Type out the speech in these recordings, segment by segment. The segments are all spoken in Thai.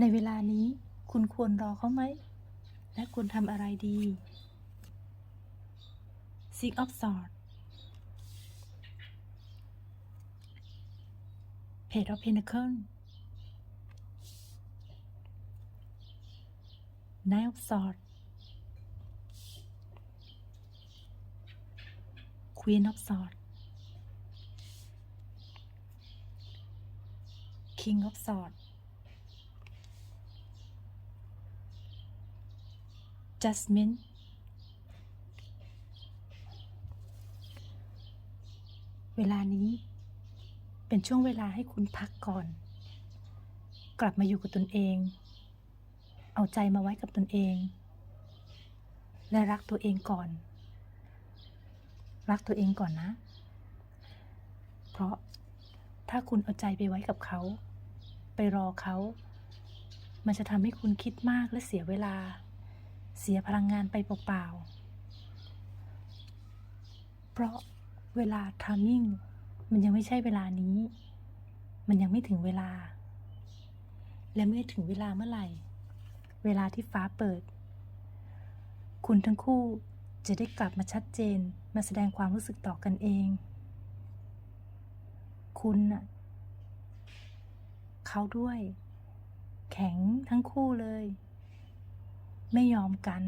ในเวลานี้คุณควรรอเขาไหม และควรทำอะไรดี Six of Swords Page of Pentacles Nine of Swords Queen of Swords King of Swords Jasmine เวลานี้เป็นช่วงเวลาให้คุณพักก่อน กลับมาอยู่กับตนเอง เอาใจมาไว้กับตนเอง และรักตัวเองก่อน รักตัวเองก่อนนะ เพราะถ้าคุณเอาใจไปไว้กับเขา ไปรอเขา มันจะทำให้คุณคิดมากและเสียเวลา เสียพลังงานไปเปล่าๆ เพราะเวลาทามมิ่งมันยังไม่ใช่เวลานี้ มันยังไม่ถึงเวลา และเมื่อถึงเวลาเมื่อไหร่ เวลาที่ฟ้าเปิด คุณทั้งคู่จะได้กลับมาชัดเจนมาแสดงความรู้สึกต่อกันเอง คุณน่ะเขาด้วย แข็งทั้งคู่เลย ไม่ยอมกัน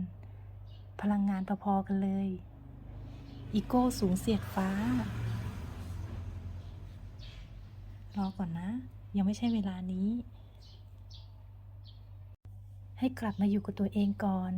พลังงานพอๆกันเลย อีโก้สูงเสียดฟ้า รอก่อนนะ ยังไม่ใช่เวลานี้ ให้กลับมาอยู่กับตัวเองก่อน